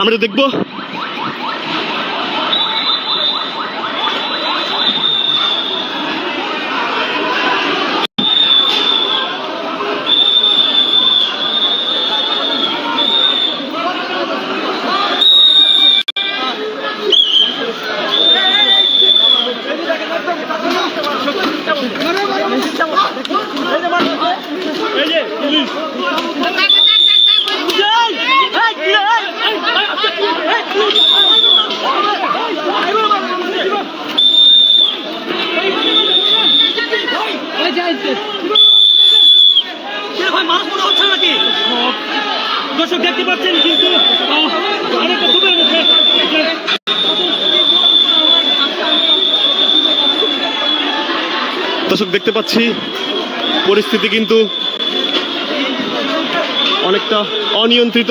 আমরা দেখব। দর্শক দেখতে পাচ্ছেন কিন্তু অনেকটা দর্শক দেখতে পাচ্ছি, পরিস্থিতি কিন্তু অনেকটা অনিয়ন্ত্রিত।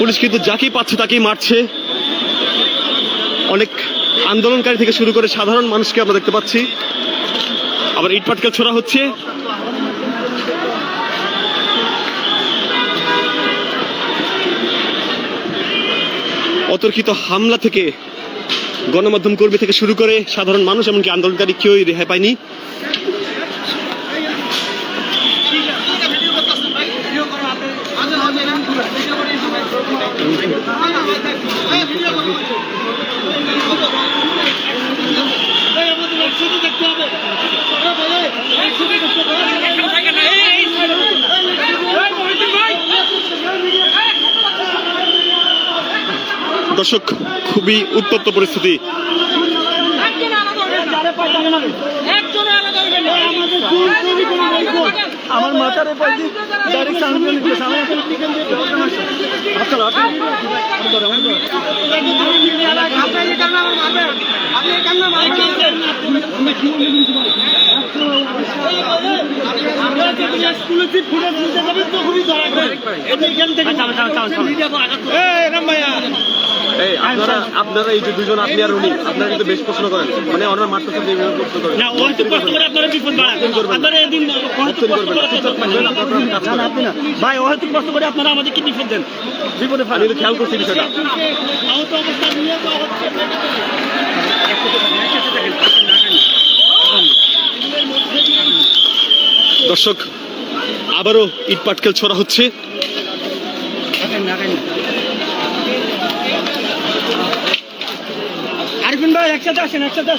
পুলিশ কিন্তু যাকেই পাচ্ছে তাকেই মারছে। অনেক আন্দোলনকারী থেকে শুরু করে সাধারণ মানুষকে আমরা দেখতে পাচ্ছি। আবার ইট পাটকেল ছোড়া হচ্ছে। অতর্কিত হামলা থেকে, গণমাধ্যম কর্মী থেকে শুরু করে সাধারণ মানুষ, এমনকি আন্দোলনকারী কেউই রেহাই পায়নি দর্শক খুবই উত্তপ্ত পরিস্থিতি একজনে আলাদা হইবেন না। একজনে আলাদা হইবেন না। আমার মাথার এপাশ দিয়ে ডাইরেক্ট সাউন্ড করে দিচ্ছে সামনে একটা চিকেন দিয়ে আপনার আপনি এই কারণে আমার মারবেন। খুবই উত্তপ্ত পরিস্থিতি। মারবেন। এক্সক্লুসিভ ফুটেজ নিতে যাবেন তখনই ধরা এখান থেকে এই আপনারা আপনারা এই যে দুজন আপনি আর উনি আপনারা কিন্তু বেশ প্রশ্ন করেন। মানে ওনারা যে এইভাবে প্রশ্ন করেন। না ওই তো কষ্ট করে আপনারা বিপদ বাড়ান। আপনারা এদিন কষ্ট করে না না আপনি না। ভাই কষ্ট করে আপনারা আমাদেরকে বিপদ দেন। বিপদে আমি ফেলেন কিন্তু খেয়াল করছি বিষয়টা। আহত অবস্থা নিয়ে তো দর্শক আবারও ইট পাটকেল ছোড়া হচ্ছে। ভাই একসাথে আসেন, একসাথে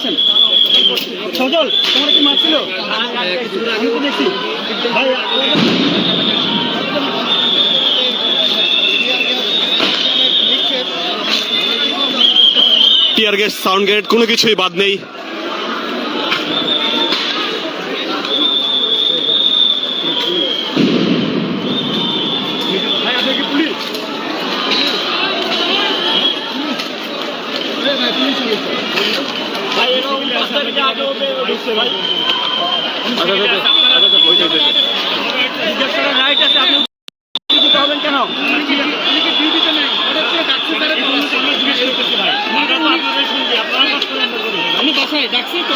সজল, তোমার কি দেখছি। ভাই, টিয়ার গেস্ট সাউন্ড গেট কোনো কিছুই বাদ নেই। আমি বাসায় ডাকছি তো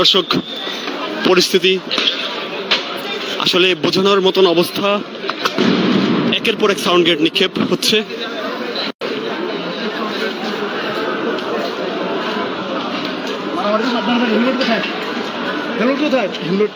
দর্শক পরিস্থিতি আসলে বোঝানোর মতন অবস্থা। একের পর এক সাউন্ড গেট নিক্ষেপ হচ্ছে। কোথায়? হেলমেট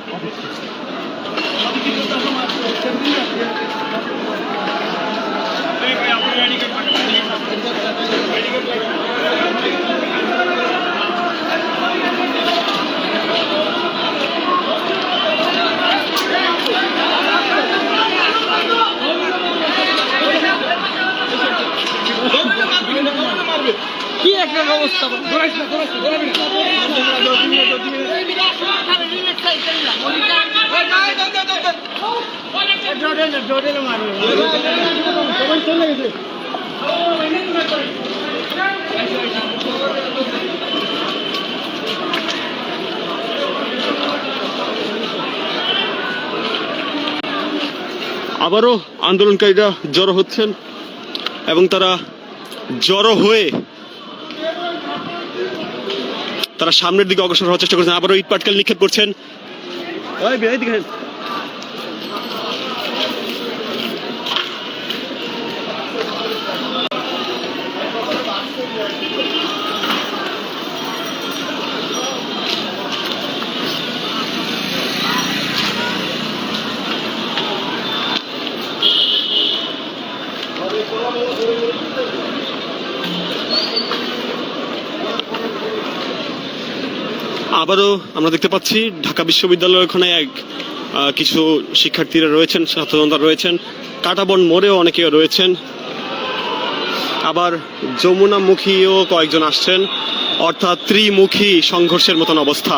আবারও আন্দোলনকারীরা জড়ো হচ্ছেন এবং তারা জড়ো হয়ে তারা সামনের দিকে অগ্রসর হওয়ার চেষ্টা করছেন। আবারও ইট পাটকেল নিক্ষেপ করছেন। আবারও আমরা দেখতে পাচ্ছি ঢাকা বিশ্ববিদ্যালয়ের ওখানে এক কিছু শিক্ষার্থীরা রয়েছেন ছাত্রজনতা রয়েছেন, কাটাবন মোড়েও অনেকে রয়েছেন। আবার যমুনামুখীও কয়েকজন আসছেন, অর্থাৎ ত্রিমুখী সংঘর্ষের মতন অবস্থা।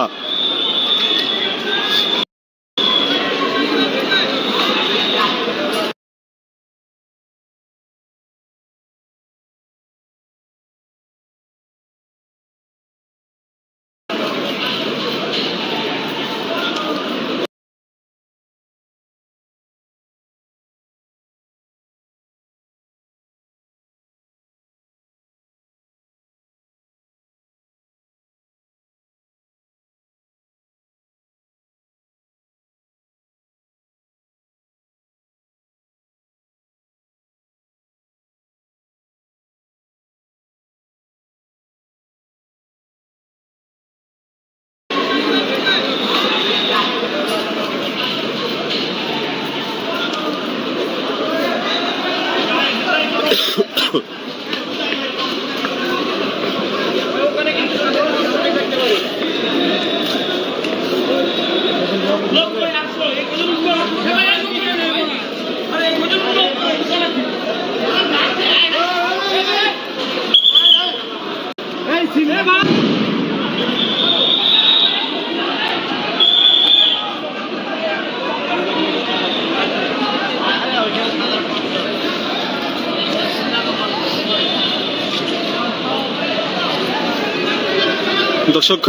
দর্শক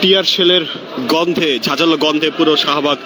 টিয়ার শেলের গন্ধে ঝাঁঝালো গন্ধে পুরো শাহবাগ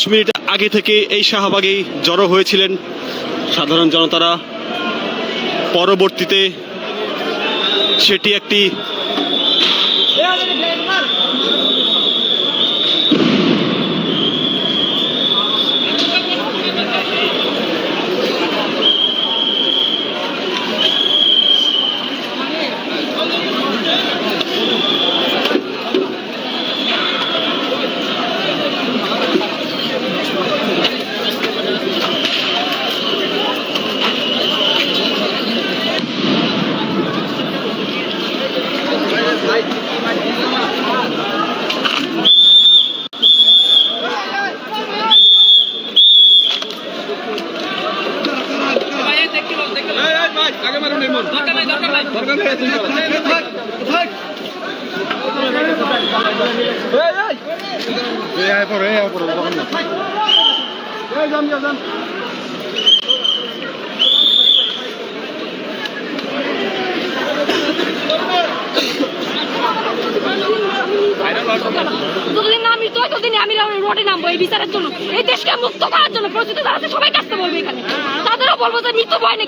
দশ মিনিট আগে থেকে এই শাহবাগেই জড়ো হয়েছিলেন সাধারণ জনতারা। পরবর্তীতে সেটি একটি যতদিন না আমি তো ততদিন আমি রোডে নামবো এই বিচারের জন্য এই দেশকে মুক্ত করার জন্য, প্রস্তুতি তারা সবাই কাটতে বলবে এখানে। তাদেরও বলব যে মৃত্যু ভয়